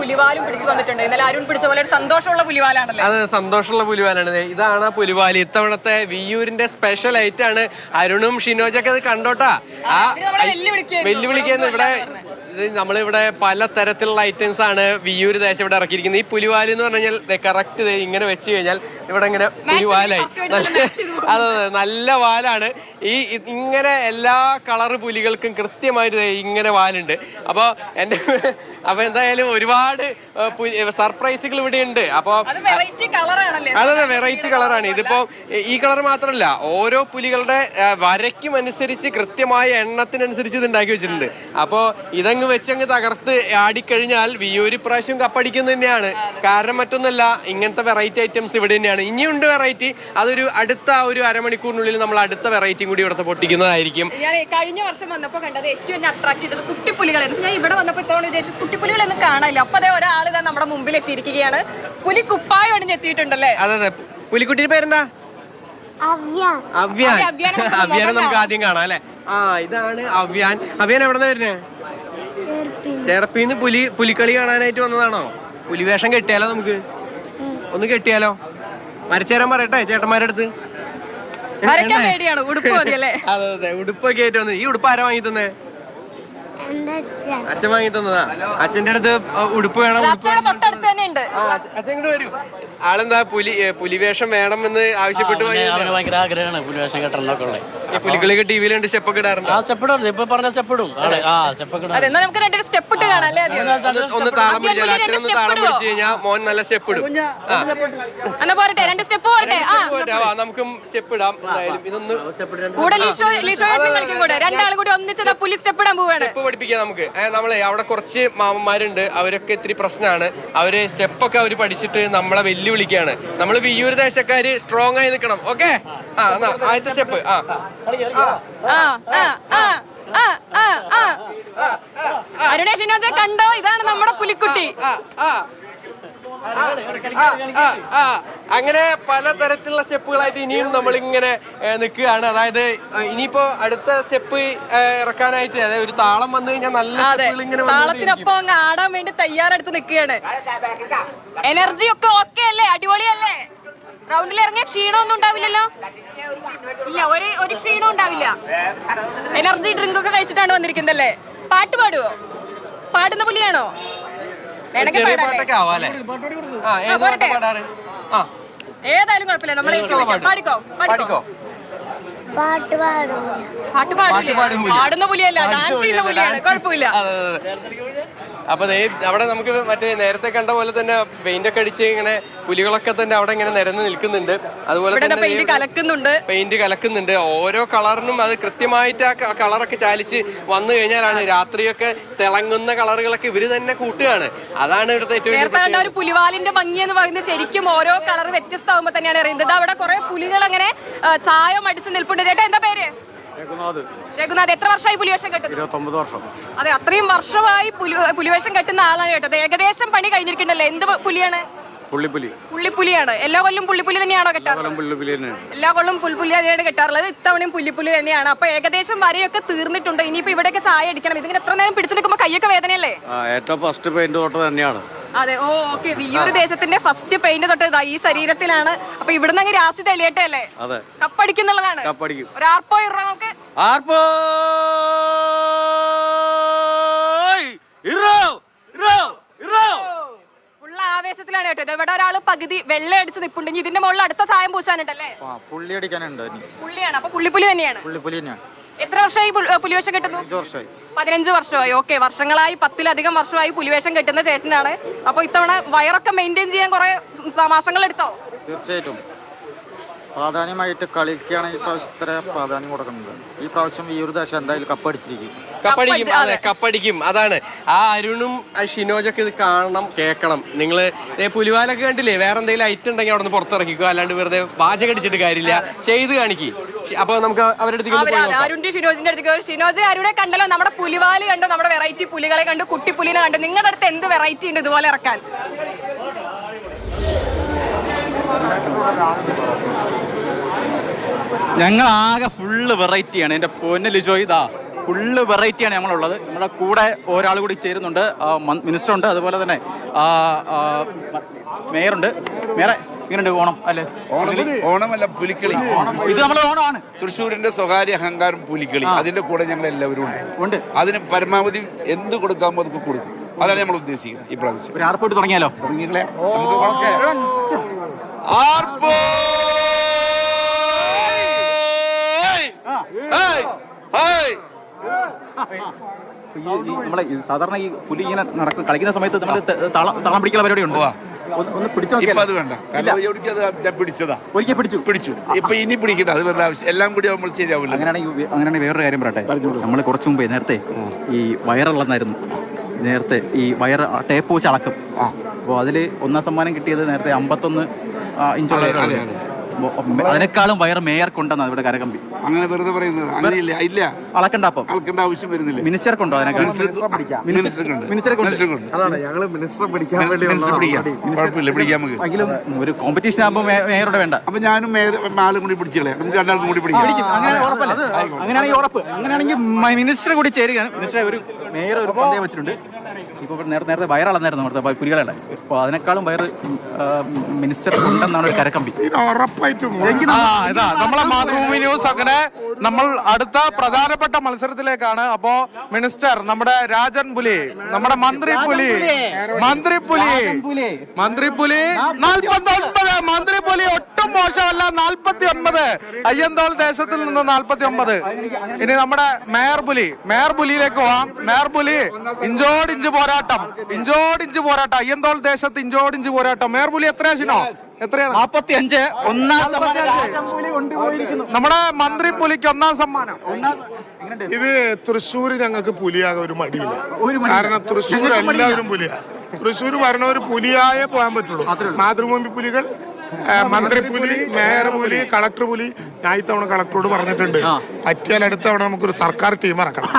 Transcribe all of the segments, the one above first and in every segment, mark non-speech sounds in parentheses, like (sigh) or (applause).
പുലിവാലും പിടിച്ചു വന്നിട്ടുണ്ട്. ഇന്നലെ അരുൺ പിടിച്ച പോലെ ഒരു സന്തോഷമുള്ള പുലിവാലാണല്ലോ. അത് സന്തോഷമുള്ള പുലിവാലാണ്. ഇതാണ് ആ പുലിവാൽ. ഇത്തവണത്തെ വിയൂരിന്റെ സ്പെഷ്യൽ ഐറ്റം ആണ് അരുണും ഷിനോജൊക്കെ അത് കണ്ടോട്ടാ. ആ. വെല്ലുവിളിക്കുന്നു ഇവിടെ നമ്മളിവിടെ പല തരത്തിലുള്ള ഐറ്റംസ് ആണ് വിയൂര് ദേശം ഇവിടെ ഇറക്കിയിരിക്കുന്നത്. ഈ പുലിവാൽ എന്ന് പറഞ്ഞു കഴിഞ്ഞാൽ കറക്റ്റ് ഇങ്ങനെ വെച്ച് കഴിഞ്ഞാൽ ഇവിടെ ഇങ്ങനെ ഒരു പോകും. (laughs) അതെ അതെ നല്ല വാലാണ്. ഈ ഇങ്ങനെ എല്ലാ കളർ പുലികൾക്കും കൃത്യമായിട്ട് ഇങ്ങനെ വാലുണ്ട്. അപ്പൊ എന്റെ (laughs) അപ്പൊ എന്തായാലും ഒരുപാട് സർപ്രൈസുകൾ ഇവിടെ ഉണ്ട് അപ്പൊ അത് വെറൈറ്റി കളറാണ്. ഇതിപ്പോ ഈ കളർ മാത്രമല്ല ഓരോ പുലികളുടെ വരയ്ക്കും അനുസരിച്ച് കൃത്യമായ എണ്ണത്തിനനുസരിച്ച് ഇത് ഉണ്ടാക്കി വെച്ചിട്ടുണ്ട്. അപ്പോൾ ഇതങ്ങ് വെച്ചങ്ങ് തകർത്ത് ആടിക്കഴിഞ്ഞാൽ വിയൂര് പ്രാവശ്യം കപ്പടിക്കുന്നത് തന്നെയാണ്. കാരണം മറ്റൊന്നല്ല ഇങ്ങനത്തെ വെറൈറ്റി ഐറ്റംസ് ഇവിടെ തന്നെയാണ്. ഇനിയുണ്ട് വെറൈറ്റി അതൊരു അടുത്ത ഒരു അരമണിക്കൂറിനുള്ളിൽ നമ്മൾ അടുത്ത വെറൈറ്റിയും കൂടി ഇവിടുത്തെ പൊട്ടിക്കുന്നതായിരിക്കും. ഞാൻ കഴിഞ്ഞ വർഷം വന്നപ്പോ കണ്ടത് ഏറ്റവും എന്നെ അട്രാക്ട് ചെയ്തത് കുട്ടിപ്പുലികളായിരുന്നു. ഞാൻ ഇവിടെ വന്നപ്പോ ഇത്തവണ വിചാരിച്ചു കുട്ടിപ്പുലികളൊന്നും കാണാനില്ല. അപ്പൊ അതേ ഒരാൾ ഇതാ നമ്മുടെ മുമ്പിൽ എത്തിയിരിക്കുകയാണ്. പുലി കുപ്പായം അണിഞ്ഞ് എത്തിയിട്ടുണ്ടല്ലേ അതെ അതെ. പുലിക്കുട്ടിയുടെ പേരെന്താ? അവ്യാൻ. അവ്യാനെ നമുക്ക്. ആദ്യം കാണാം അല്ലെ? ആ ഇതാണ് അവ്യാൻ. അവ്യാൻ എവിടെ നിന്ന് വരുന്നേ ചേർപ്പിന്ന് പുലി പുലിക്കളി കാണാനായിട്ട് വന്നതാണോ? പുലിവേഷം കെട്ടിയാലോ നമുക്ക്? ഒന്ന് കെട്ടിയാലോ? വരച്ചേരാൻ പറയട്ടെ ചേട്ടന്മാരുടെ അടുത്ത് വരയ്ക്കാൻ പേടിയാണ് ഉടുപ്പ് മതിയല്ലേ? അതെ അതെ ഉടുപ്പൊക്കെ ആയിട്ട് വന്നു. ഈ ഉടുപ്പ് ആരാ വാങ്ങി തന്നേ അച്ഛൻ. വാങ്ങി തന്നതാ? അച്ഛന്റെ അടുത്ത് ഉടുപ്പ് വേണം? തൊട്ടടുത്ത് തന്നെ ഉണ്ട് അച്ഛൻ ഇങ്ങോട്ട് വരൂ. ആളെന്താ പുലി പുലിവേഷം വേണം എന്ന് ആവശ്യപ്പെട്ട്. ഭയങ്കര ആഗ്രഹമാണ് പുലിവേഷം കെട്ടണമെന്നൊക്കെ ഉള്ളത്. ഈ പുലിക്കളിയൊക്കെ ടിവിയിലുണ്ട് സ്റ്റെപ്പൊക്കെ ഇടാറുണ്ട്? ആ സ്റ്റെപ്പ് ഇടും ഇപ്പൊ പറഞ്ഞ സ്റ്റെപ്പ് ഇടും ആ സ്റ്റെപ്പ് അതെ എന്നാ നമുക്ക് രണ്ടൊരു സ്റ്റെപ്പ് ഇട്ട് കാണാം അല്ലേ ഒന്ന് താളം പിടിച്ചാൽ അച്ഛനൊന്ന് താളം? പിടിച്ചു കഴിഞ്ഞാൽ മോൻ നല്ല സ്റ്റെപ്പ് ഇടും. എന്നാ പോരട്ടെ രണ്ട് സ്റ്റെപ്പ് പോരട്ടെ. ആ നമുക്കും സ്റ്റെപ്പ് ഇടാം എന്തായാലും. ഇതൊന്ന് കൂടെ ലീഷോ ലീഷോ കളിക്കും കൂടെ. രണ്ടാളും കൂടി ഒന്നിച്ച് പുലി സ്റ്റെപ്പ് ഇടാൻ പോവാണ്. സ്റ്റെപ്പ് പഠിപ്പിക്കാം നമുക്ക്. നമ്മളെ അവിടെ കുറച്ച് മാമന്മാരുണ്ട്. അവരൊക്കെ ഇത്തിരി പ്രശ്നമാണ് അവർ സ്റ്റെപ്പൊക്കെ അവർ പഠിച്ചിട്ട് നമ്മളെ വെല്ലുവിളിക്കാണ്. നമ്മൾ വിയ്യൂർ ദേശക്കാര് സ്ട്രോങ് ആയി നിൽക്കണം. ഓക്കെ? ആ എന്നാ ആദ്യത്തെ സ്റ്റെപ്പ് ആ. ആ, ആ ആ ആ ആ ആ ആ. അരുണേഷ് വിനോദ് കണ്ടോ? ഇതാണ് നമ്മുടെ പുലിക്കുട്ടി. അങ്ങനെ പലതരത്തിലുള്ള സ്റ്റെപ്പുകളായിട്ട് ഇനിയും നമ്മൾ ഇങ്ങനെ നിൽക്കുകയാണ്. അതായത് ഇനിയിപ്പോ അടുത്ത സ്റ്റെപ്പ് ഇറക്കാനായിട്ട് അതായത് ഒരു താളം വന്നു കഴിഞ്ഞാൽ നല്ല. താളത്തിനൊപ്പം അങ്ങ് ആടാൻ വേണ്ടി തയ്യാറെടുത്ത് നിൽക്കുകയാണ്. എനർജി ഒക്കെ ഓക്കെ അല്ലേ? അടിപൊളിയല്ലേ? റൗണ്ടിൽ ഇറങ്ങിയ ക്ഷീണമൊന്നും ഉണ്ടാവില്ലല്ലോ? ഇല്ല ഒരു ഒരു ക്ഷീണം ഉണ്ടാവില്ല. എനർജി ഡ്രിങ്ക് ഒക്കെ കഴിച്ചിട്ടാണ് വന്നിരിക്കുന്നല്ലേ പാട്ട് പാടുവോ? പാടുന്ന പുലിയാണോ? ചെറിയ പാട്ടൊക്കെ ആ ഏത് പാട്ട് പോരട്ടെ. പാടാറ്? ആ. ഏതായാലും കുഴപ്പമില്ല. നമ്മളെ പാടിക്കോ? പാടിക്കോ? പാട്ട് പാടും പാട്ട് പാടില്ലേ. പാടുന്ന പുലിയല്ല. ഡാൻസ് ചെയ്യുന്ന പുലിയാണ്. കുഴപ്പമില്ല. അതെ, അതെ, അതെ. അപ്പൊ അവിടെ നമുക്ക് മറ്റേ നേരത്തെ കണ്ട പോലെ തന്നെ പെയിന്റ് ഒക്കെ അടിച്ച് ഇങ്ങനെ പുലികളൊക്കെ തന്നെ അവിടെ ഇങ്ങനെ നിരന്ന് നിൽക്കുന്നുണ്ട്. അതുപോലെ തന്നെ പെയിന്റ് കലക്കുന്നുണ്ട്. പെയിന്റ് കലക്കുന്നുണ്ട്. ഓരോ കളറിനും അത് കൃത്യമായിട്ട് ആ കളറൊക്കെ ചാലിച്ച് വന്നു കഴിഞ്ഞാലാണ് രാത്രിയൊക്കെ തിളങ്ങുന്ന കളറുകളൊക്കെ ഇവർ തന്നെ കൂട്ടുകയാണ്. അതാണ് ഇവിടുത്തെ ഏറ്റവും. ഒരു പുലിവാലിന്റെ ഭംഗി എന്ന് പറയുന്നത് ശരിക്കും ഓരോ കളർ വ്യത്യസ്തമാകുമ്പോ തന്നെയാണ് അറിയുന്നത്. അവിടെ കുറെ പുലികൾ അങ്ങനെ ചായം അടിച്ച് നിൽപ്പുണ്ട്. ചേട്ടാ എന്താ പേര്? രഘുനാഥ്. രഘുനാഥ് എത്ര വർഷമായി പുലിവേഷം കെട്ടുന്നത് ഇരുപത്തൊമ്പത് വർഷം. അതെ അത്രയും വർഷമായി പുലി പുലിവേഷം കെട്ടുന്ന ആളാണ് കേട്ടത്. ഏകദേശം പണി കഴിഞ്ഞിരിക്കണ്ടല്ലേ എന്ത് പുലിയാണ്? പുള്ളിപ്പുലി. പുള്ളിപ്പുലിയാണ്. എല്ലാ കൊല്ലം പുള്ളിപ്പുലി തന്നെയാണോ കെട്ടാറ്? കൊല്ലം പുള്ളിപ്പുലി തന്നെയാണ്. എല്ലാ കൊല്ലം പുൽപ്പുലി തന്നെയാണ് കെട്ടാറുള്ളത്. ഇത്തവണയും പുല്ലിപ്പുലി തന്നെയാണ്. അപ്പൊ ഏകദേശം വരയൊക്കെ തീർന്നിട്ടുണ്ട്. ഇനിയിപ്പോ ഇവിടെയൊക്കെ സഹായം അടിക്കണം. ഇതിങ്ങനെ എത്ര നേരം പിടിച്ചു കൈയൊക്കെ വേദനയല്ലേ? ഏറ്റവും ഫസ്റ്റ് പെയിന്റ് തോട്ട് തന്നെയാണ്. അതെ ഓ ഓക്കെ ഈ ഒരു ദേശത്തിന്റെ ഫസ്റ്റ് പെയിന്റ് തൊട്ട് ഇതാ ഈ ശരീരത്തിലാണ്. അപ്പൊ ഇവിടുന്ന് അങ്ങ് രാശി തെളിയട്ടെ അല്ലേ? കപ്പടിക്കുന്നുള്ളതാണ് കപ്പടിക്കും ഒരു ആർപ്പോ ഇറ നമുക്ക്. ആർപ്പോ? ഇറോ! ഇറോ! ഇറോ! ആവേശത്തിലാണ് കേട്ടോ ഇവിടെ ഒരാൾ പകുതി വെള്ളം അടിച്ച് നിപ്പുണ്ടെങ്കിൽ ഇതിന്റെ മുകളിൽ അടുത്ത ചായം പൂശാനുണ്ടല്ലേ? പുള്ളി അടിക്കാനുണ്ട് പുള്ളിയാണ്. അപ്പൊ പുള്ളിപ്പുലി തന്നെയാണ്. പുള്ളിപ്പുലി തന്നെയാണ്. എത്ര വർഷമായി പുലിവേഷം കെട്ടുന്നു? പതിനഞ്ച് വർഷമായി. ഓക്കെ വർഷങ്ങളായി പത്തിലധികം വർഷമായി പുലിവേഷം കെട്ടുന്ന ചേട്ടനാണ്. അപ്പൊ ഇത്തവണ വയറൊക്കെ മെയിന്റെയിൻ ചെയ്യാൻ കുറെ മാസങ്ങൾ എടുത്തോ? തീർച്ചയായിട്ടും. പ്രാധാന്യമായിട്ട് കളിക്കാണ് ഈ പ്രാവശ്യം ഇത്ര പ്രാധാന്യം കൊടുക്കുന്നത് ഈ പ്രാവശ്യം ഈ ഒരു ദശ എന്തായാലും കപ്പടിച്ചിരിക്കും കപ്പടിക്കും അതെ കപ്പടിക്കും. അതാണ്. ആ അരുണും ആ ഷിനോജൊക്കെ ഇത് കാണണം കേൾക്കണം. നിങ്ങൾ പുലിവാലൊക്കെ കണ്ടില്ലേ? വേറെ എന്തെങ്കിലും ഐറ്റം ഉണ്ടെങ്കിൽ അവിടെ നിന്ന് പുറത്തിറക്കിക്കോ. അല്ലാണ്ട് വെറുതെ വാചകടിച്ചിട്ട് കാര്യമില്ല. ചെയ്ത് കാണിക്ക്. അപ്പൊ നമുക്ക് അവരുടെ. അരുണിന്റെ ഷിനോജിന്റെ അടുത്ത് ഷിനോജ് അരുടെ കണ്ടല്ലോ നമ്മുടെ പുലിവാൽ കണ്ടു നമ്മുടെ വെറൈറ്റി പുലികളെ കണ്ടു കുട്ടിപ്പുലിനെ കണ്ടു? നിങ്ങളുടെ അടുത്ത് എന്ത് വെറൈറ്റി ഉണ്ട് ഇതുപോലെ ഇറക്കാൻ? ഞങ്ങൾ ആകെ ഫുള്ള് വെറൈറ്റിയാണ് എന്റെ പൊന്ന് ലിജോ ഇതാ ഫുള്ള് വെറൈറ്റിയാണ് ഞങ്ങളുള്ളത്. നമ്മുടെ കൂടെ ഒരാൾ കൂടി ചേരുന്നുണ്ട്. മിനിസ്റ്റർ ഉണ്ട്. അതുപോലെ തന്നെ മേയറുണ്ട് മേയറെ ഇങ്ങനെയുണ്ട് ഓണം അല്ലേ? ഓണമല്ല പുലിക്കളി. ഇത് നമ്മുടെ ഓണമാണ്. തൃശ്ശൂരിന്റെ സ്വകാര്യ അഹങ്കാരം പുലിക്കളി. അതിന്റെ കൂടെ ഞങ്ങൾ എല്ലാവരും ഉണ്ട്. ഉണ്ട്. അതിന് പരമാവധി എന്ത് കൊടുക്കാമോ അതൊക്കെ കൊടുക്കും. അതാണ് നമ്മൾ ഉദ്ദേശിക്കുന്നത് ഈ പ്രാവശ്യം. ആർപ്പോട്ട് തുടങ്ങിയാലോ? തുടങ്ങിയില്ലേ? ആർപ്പോ നമ്മളെ സാധാരണ ഈ പുലി ഇങ്ങനെ നടക്കുന്ന കളിക്കുന്ന സമയത്ത് നമ്മൾ താളം താളം പിടിക്കുന്ന പരിപാടി ഉണ്ട്. ഒന്ന് ഒന്ന് പിടിച്ചു ഇപ്പൊ നോക്കിയാലോ അത് വേണ്ട. കാരണം എവിടേക്ക് അത് ഞാൻ പിടിച്ചതാ. ഒരിക്കൽ പിടിച്ചു. പിടിച്ചു. ഇപ്പൊ ഇനി പിടിക്കണ്ട. അത് വെറുതെ ആവശ്യം. എല്ലാം കൂടി നമ്മൾ ശരിയാവില്ല. അങ്ങനെയാണെങ്കിൽ വേറൊരു കാര്യം പറയട്ടെ. നമ്മൾ കുറച്ച് മുമ്പേ നേരത്തെ ഈ വയറുള്ളതായിരുന്നു. നേരത്തെ ഈ വയർ ടേപ്പ് വെച്ച് അളക്കും. അപ്പോൾ അതിൽ ഒന്നാം സമ്മാനം കിട്ടിയത് നേരത്തെ അമ്പത്തൊന്ന് ഇഞ്ചുള്ള അതിനേക്കാളും വയർ മേയർ കൊണ്ടെന്നാണ് ഇവിടെ കരകമ്പി. അങ്ങനെ വെറുതെ പറയുന്നത്. അങ്ങനെയില്ല. ഇല്ല. അളക്കണ്ട അപ്പം. ആൾക്കേണ്ട ആവശ്യം വരുന്നില്ല. മിനിസ്റ്റർക്കുണ്ടോ. അതാണ് പിടിക്കാൻ വേണ്ടി മിനിസ്റ്റർ പിടിക്കാം വന്നതാണ്. കുഴപ്പമില്ല പിടിക്കാം നമുക്ക്. എങ്കിലും ഒരു കോമ്പറ്റീഷൻ ആകുമ്പോൾ മേയറുടെ വേണ്ട. അപ്പൊ ഞാനും മേയർ ആളും കൂടി പിടിച്ചോളെ നമുക്ക് രണ്ടാൾക്കും കൂടി പിടിക്കാം. അങ്ങനെ ഉറപ്പല്ലേ? അങ്ങനെയാണെങ്കിൽ ഉറപ്പ്. അങ്ങനെയാണെങ്കിൽ മിനിസ്റ്റർ കൂടി ചേരുകയാണ്. മിനിസ്റ്റർ ഒരു മേയർ ഒരു പന്തയം വെച്ചിട്ടുണ്ട്. ഇപ്പോൾ നേരത്തെ നേരത്തെ വയറളന്നായിരുന്നു അവിടുത്തെ പുലികളുടെ ഇപ്പോൾ അതിനേക്കാളും വയറ് മിനിസ്റ്റർ ഉണ്ടെന്നാണ് ഒരു കരക്കമ്പി. നമ്മളെ മാതൃഭൂമി ന്യൂസ് അങ്ങനെ നമ്മൾ അടുത്ത പ്രധാനപ്പെട്ട മത്സരത്തിലേക്കാണ്. അപ്പോ മിനിസ്റ്റർ നമ്മുടെ രാജൻ പുലി നമ്മുടെ മന്ത്രി പുലി മന്ത്രി പുലി. മന്ത്രി പുലി നാൽപ്പത്തി ഒൻപത് മന്ത്രി പുലി ഒട്ടും മോശമല്ല നാൽപ്പത്തി ഒൻപത് അയ്യന്തോൾ ദേശത്തിൽ നിന്ന് നാൽപ്പത്തി ഒമ്പത് ഇനി നമ്മുടെ മേയർ പുലി മേയർ പുലിയിലേക്ക് പോവാം. മേയർ പുലി ഇഞ്ചോടിഞ്ച് പോരാട്ടം. ഇഞ്ചോടിഞ്ച് പോരാട്ടം. അയ്യന്തോൾ ദേശത്ത് ഇഞ്ചോടിഞ്ച് പോരാട്ടം. മേർപുലി എത്ര എത്രയാ എത്രയാണ്? നാപ്പത്തി അഞ്ച് ഒന്നാം സമ്മാനം. നമ്മുടെ മന്ത്രി പുലിക്ക് ഒന്നാം സമ്മാനം ഇത് തൃശ്ശൂർ ഞങ്ങൾക്ക് പുലിയാകെ ഒരു മടിയില്ല. കാരണം തൃശ്ശൂർ എല്ലാവരും പുലിയാ. തൃശ്ശൂർ വരണവർ പുലിയായേ പോകാൻ പറ്റുള്ളൂ. മാതൃഭൂമി പുലികൾ മന്ത്രി പുലി മേയർ പുലി കളക്ടർ പുലി ഞാൻ ഇത്തവണ കളക്ടറോട് പറഞ്ഞിട്ടുണ്ട്. പറ്റിയാൽ അടുത്ത തവണ നമുക്കൊരു സർക്കാർ ടീം ഇറക്കണം.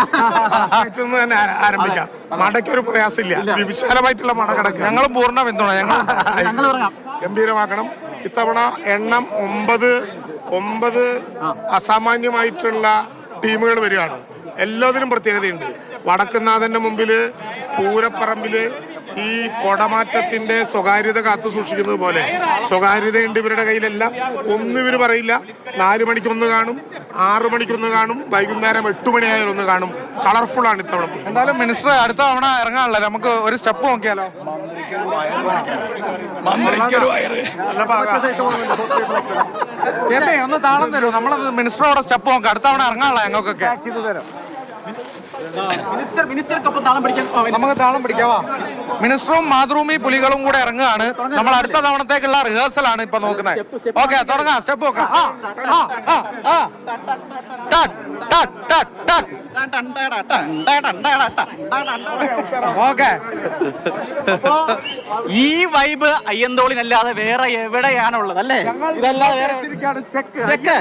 തന്നെ ആരംഭിക്കാം. മടക്കൊരു പ്രയാസമില്ല. വിശാലമായിട്ടുള്ള മട കിടക്കുക. ഞങ്ങളും പൂർണ പിന്തുണ ഞങ്ങൾ ഞങ്ങൾ ഗംഭീരമാക്കണം. ഇത്തവണ എണ്ണം ഒമ്പത് ഒമ്പത് അസാമാന്യമായിട്ടുള്ള ടീമുകൾ വരികയാണ്. എല്ലാത്തിനും പ്രത്യേകതയുണ്ട്. വടക്കുന്നാഥന്റെ മുമ്പിൽ പൂരപ്പറമ്പിൽ ഈ കൊടമാറ്റത്തിന്റെ സ്വകാര്യത കാത്തു സൂക്ഷിക്കുന്നത് പോലെ സ്വകാര്യതയുണ്ട് ഇവരുടെ കയ്യിലെല്ലാം. ഒന്നും ഇവർ പറയില്ല. നാല് മണിക്കൊന്ന് കാണും ആറു മണിക്കൊന്ന് കാണും വൈകുന്നേരം എട്ട് മണിയായാലും ഒന്ന് കാണും. കളർഫുൾ ആണ് ഇത്തവണ എന്തായാലും മിനിസ്റ്റർ അടുത്ത തവണ ഇറങ്ങാനുള്ള? നമുക്ക് ഒരു സ്റ്റെപ്പ് നോക്കിയാലോ? നല്ല ഭാഗം കേട്ടേ ഒന്ന് താളം തരൂ. നമ്മളത് മിനിസ്റ്ററോടെ സ്റ്റെപ്പ് നോക്കാം. അടുത്ത തവണ ഇറങ്ങാനുള്ള ഞങ്ങൾക്കൊക്കെ മിനിസ്റ്റർ മിനിസ്റ്റർക്കൊപ്പം താളം പിടിക്കാൻ ആ, നമുക്ക് താളം പിടിക്കാവാ. മിനിസ്റ്ററും മാതൃഭൂമി പുലികളും കൂടെ ഇറങ്ങുകയാണ്. നമ്മൾ അടുത്ത തവണത്തേക്കുള്ള റിഹേഴ്സൽ ആണ് ഇപ്പൊ നോക്കുന്നത്. ഓക്കെ തുടങ്ങാം സ്റ്റെപ്പ് നോക്കാം ഓക്കെ. ഈ വൈബ് അയ്യന്തോളിനല്ലാതെ വേറെ എവിടെയാണുള്ളത് അല്ലേ? ഇതല്ലാതെ വേറെ ചെക്ക്.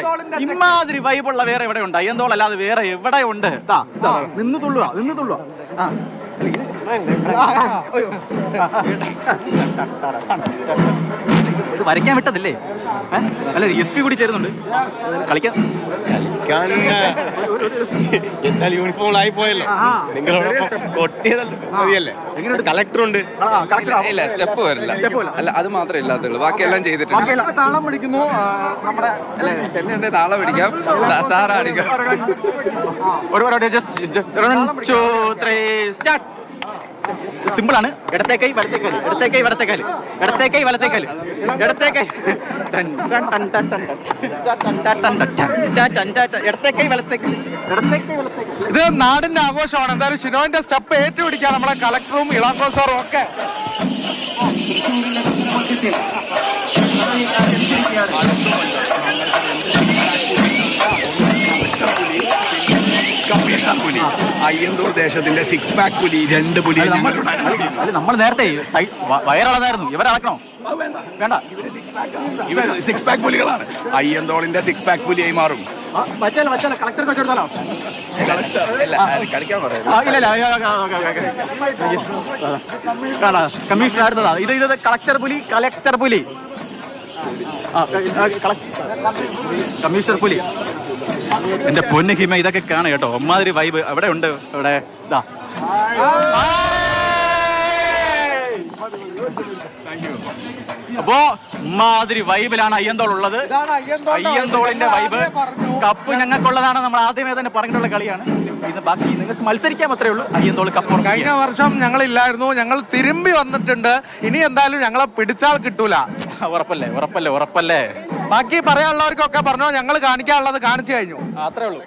ഇമാതിരി വൈബുള്ള വേറെ എവിടെ ഉണ്ട് അയ്യന്തോൾ അല്ലാതെ വേറെ എവിടെ ഉണ്ട് നിന്ന് തുള്ളുക നിന്ന് തുള്ളുക ആ. ഇത് വരയ്ക്കാൻ വിട്ടതല്ലേ? അല്ല എസ് പി കൂടി ചേരുന്നുണ്ട്. കളിക്കാൻ. എന്നാൽ യൂണിഫോം ആയി പോയല്ലോ. നിങ്ങളോടൊപ്പം കൊട്ടിയതല്ലോ? മതിയല്ലേ? എങ്ങനെയുണ്ട് കളക്ടർ ഉണ്ട്. ഇല്ല സ്റ്റെപ്പ് വരില്ല അല്ല അത് മാത്രമേ ഇല്ലാത്തുള്ളൂ. ബാക്കിയെല്ലാം ചെയ്തിട്ടുണ്ട്. താളം പിടിക്കുന്നു. നമ്മുടെ അല്ല ചെന്നൈ താളം പിടിക്കാം. സാറാടിക്കാം ഒരു just two three start simple ആണ് വലത്തേക്കാൽ ഇടത്തേക്കൈ വലത്തേക്കാൽ ഇടത്തേക്കൈ വലത്തേക്കാൽ ഇടത്തേക്കൈ. ഇത് നാടിന്റെ ആഘോഷമാണ്. എന്തായാലും ഷിനോന്റെ സ്റ്റെപ്പ് ഏറ്റുപിടിക്കാൻ നമ്മളെ കളക്ടറും ഇളങ്കോസാറും ഒക്കെ. കമ്മീഷണർ പുലി അയ്യന്തോൾ ദേശത്തിന്റെ സിക്സ് പാക്ക് പുലി രണ്ട് പുലി നമ്മൾ നേരത്തെ വയറളതായിരുന്നു ഇവരളക്കണോ വേണ്ട. സിക്സ് പാക്ക് പുലികളാണ്. അയ്യന്തോളിന്റെ സിക്സ് പാക്ക് പുലിയായി മാറും. കമ്മീഷൻ കമ്മീഷണർ അടുത്തതാ ഇത് ഇത് കളക്ടർ പുലി കളക്ടർ പുലി. കമ്മീഷണർ പുലി. എന്റെ പൊന്ന് ഹിമ ഇതൊക്കെ കാണും കേട്ടോ. ഒമ്മാതിരി വൈബ് അവിടെ ഉണ്ട്. അവിടെ ഇതാ. അപ്പോ മാതിരി വൈബിലാണ് അയ്യന്തോൾ ഉള്ളത്. അയ്യന്തോളിന്റെ വൈബ് കപ്പ് ഞങ്ങൾക്കുള്ളതാണ്. നമ്മൾ ആദ്യമേ തന്നെ പറഞ്ഞിട്ടുള്ള കളിയാണ്. ഇത് ബാക്കി നിങ്ങൾക്ക് മത്സരിക്കാൻ മാത്രമേ ഉള്ളൂ. അയ്യന്തോൾ കപ്പ് കഴിഞ്ഞ വർഷം ഞങ്ങൾ ഇല്ലായിരുന്നു ഞങ്ങൾ തിരുമ്പി വന്നിട്ടുണ്ട്. ഇനി എന്തായാലും ഞങ്ങളെ പിടിച്ചാൽ കിട്ടൂല. ഉറപ്പല്ലേ? ഉറപ്പല്ലേ? ഉറപ്പല്ലേ? ബാക്കി പറയാനുള്ളവർക്കൊക്കെ പറഞ്ഞോ ഞങ്ങൾ കാണിക്കാനുള്ളത് കാണിച്ചു കഴിഞ്ഞു. അത്രേ ഉള്ളൂ.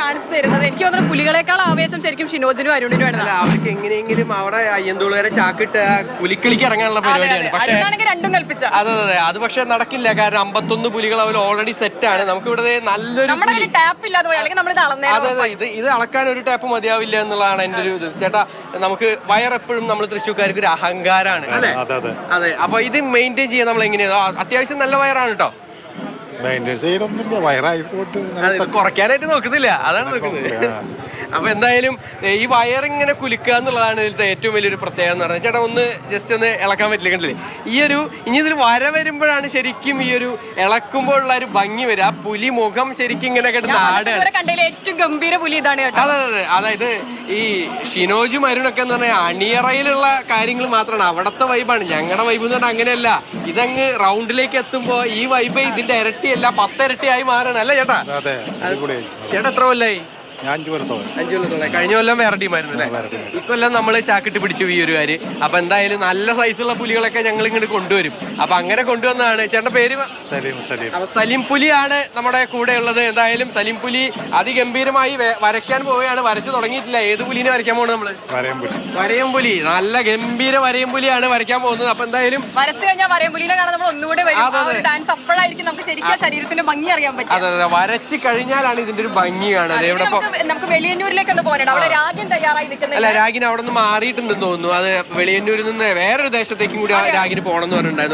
കാണിച്ചു തരുന്നത്. എനിക്ക് തോന്നുന്നു പുലികളെക്കാൾ ആവേശം ശരിക്കും ഷിനോജിനും അരുണിനും ആണ്. അല്ല അവർക്ക് എങ്ങനെയെങ്കിലും അവിടെ അയ്യന്തോളുകാരെ ചാക്കിട്ട് പുലിക്കിളിക്ക് ഇറങ്ങാനുള്ള അതെ, പരിപാടിയാണ്. അതെ. പക്ഷേ അരുണാണെങ്കിൽ രണ്ടും കൽപ്പിച്ച. അതെ അതെ അത് പക്ഷെ നടക്കില്ല. കാരണം അമ്പത്തൊന്ന് പുലികൾ അവർ ഓൾറെഡി സെറ്റ് ആണ്. നമുക്ക് ഇവിടെ നല്ലൊരു നമ്മുടെ കയ്യിൽ ടാപ്പ് ഇല്ലാതെ പോയി. അല്ലെങ്കിൽ നമ്മൾ ഇത് അതെ അതെ ഇത് ഇത് അളക്കാൻ ഒരു ടാപ്പ് മതിയാവില്ല എന്നുള്ളതാണ് എന്റെ ഒരു ഇത്. ചേട്ടാ നമുക്ക് വയറെപ്പോഴും നമ്മൾ തൃശ്ശൂർക്കാർക്ക് ഒരു അഹങ്കാരാണ് അല്ലേ അതെ അപ്പൊ ഇത് മെയിന്റെയിൻ ചെയ്യാൻ നമ്മൾ എങ്ങനെയാണ് അത്യാവശ്യം നല്ല വയറാണ് കേട്ടോ. മെയിന്റെയിൻ കുറയ്ക്കാനായിട്ട് നോക്കുന്നില്ല. അതാണ് നോക്കുന്നത്. (laughs) അപ്പൊ എന്തായാലും ഈ ഈ വയറിങ്ങനെ കുലുക്കുക എന്നുള്ളതാണ് ഇതിലത്തെ ഏറ്റവും വലിയൊരു പ്രത്യേകത എന്ന് പറഞ്ഞാൽ ചേട്ടാ ഒന്ന് ജസ്റ്റ് ഒന്ന് ഇളക്കാൻ പറ്റില്ല കണ്ടില്ലേ? ഈ ഒരു ഇനി ഇതിൽ വര വരുമ്പോഴാണ് ശരിക്കും ഈ ഒരു ഇളക്കുമ്പോഴുള്ള ഒരു ഭംഗി വരിക. ആ പുലി മുഖം ശരിക്കും ഇങ്ങനെ കിടന്ന് ആടുകയാണ് ഏറ്റവും ഗംഭീര പുലി ഇതാണ് കേട്ടോ. അതെ അതെ അതായത് ഈ ഷിനോജും അരുണൊക്കെ എന്ന് പറഞ്ഞാൽ അണിയറയിലുള്ള കാര്യങ്ങൾ മാത്രമാണ്. അവിടത്തെ വൈബാണ് ഞങ്ങളുടെ വൈബ് എന്ന് പറഞ്ഞാൽ അങ്ങനെയല്ല. ഇതങ്ങ് റൗണ്ടിലേക്ക് എത്തുമ്പോ ഈ വൈബ് ഇതിന്റെ ഇരട്ടിയല്ല പത്തിരട്ടിയായി മാറണം. അല്ലേ ചേട്ടാ? ചേട്ടാ എത്ര കൊല്ലായി? ഞാൻ അഞ്ചു പേർത്തോളം അഞ്ചു കൊല്ലത്തോളം. കഴിഞ്ഞ കൊല്ലം വേറെ ടീമായിരുന്നു അല്ലേ? ഇക്കൊല്ലം നമ്മൾ ചാക്കിട്ട് പിടിച്ചു ഈ ഒരു കാര്യം. അപ്പൊ എന്തായാലും നല്ല സൈസുള്ള പുലികളൊക്കെ ഞങ്ങൾ ഇങ്ങോട്ട് കൊണ്ടുവരും. അപ്പൊ അങ്ങനെ കൊണ്ടുവന്നതാണ്. ചേട്ടന്റെ പേര് സലീം സലീം. സലീം പുലിയാണ് നമ്മുടെ കൂടെ ഉള്ളത്. എന്തായാലും സലീം പുലി അതിഗംഭീരമായി വരയ്ക്കാൻ പോവുകയാണ്. വരച്ചു തുടങ്ങിയിട്ടില്ല. ഏത് പുലിനെ വരയ്ക്കാൻ പോകുന്നത് നമ്മൾ? വരയം പുലി. വരയം പുലി. നല്ല ഗംഭീര വരയം പുലിയാണ് വരയ്ക്കാൻ പോകുന്നത്. അപ്പൊ എന്തായാലും വരച്ചു കഴിഞ്ഞാൽ വരയും പുലിനെ കാണാൻ നമ്മൾ ഒന്നുകൂടെ ഡാൻസ് അപ്പോഴായിരിക്കും നമുക്ക് ശരിക്കും ആ ശരീരത്തിന്റെ ഭംഗി അറിയാൻ പറ്റും അതെ അതെ. വരച്ചു കഴിഞ്ഞാലാണ് ഇതിന്റെ ഒരു ഭംഗി കാണുന്നത് എവിടെ ഇവിടെ ഇപ്പൊ നമുക്ക് വെളിയന്നൂരിലേക്ക് ഒന്ന് പോകണം. അവിടെ രാജ്യം തയ്യാറായി അല്ല നിൽക്കുന്നില്ല രാഗിന് അവിടെ നിന്ന് മാറിയിട്ടുണ്ടെന്ന് തോന്നുന്നു. അത് വെളിയന്നൂരിൽ നിന്ന് വേറൊരു ദേശത്തേക്കും കൂടി രാഗിന് പോകണം എന്ന് പറഞ്ഞിട്ടുണ്ടായിരുന്നു.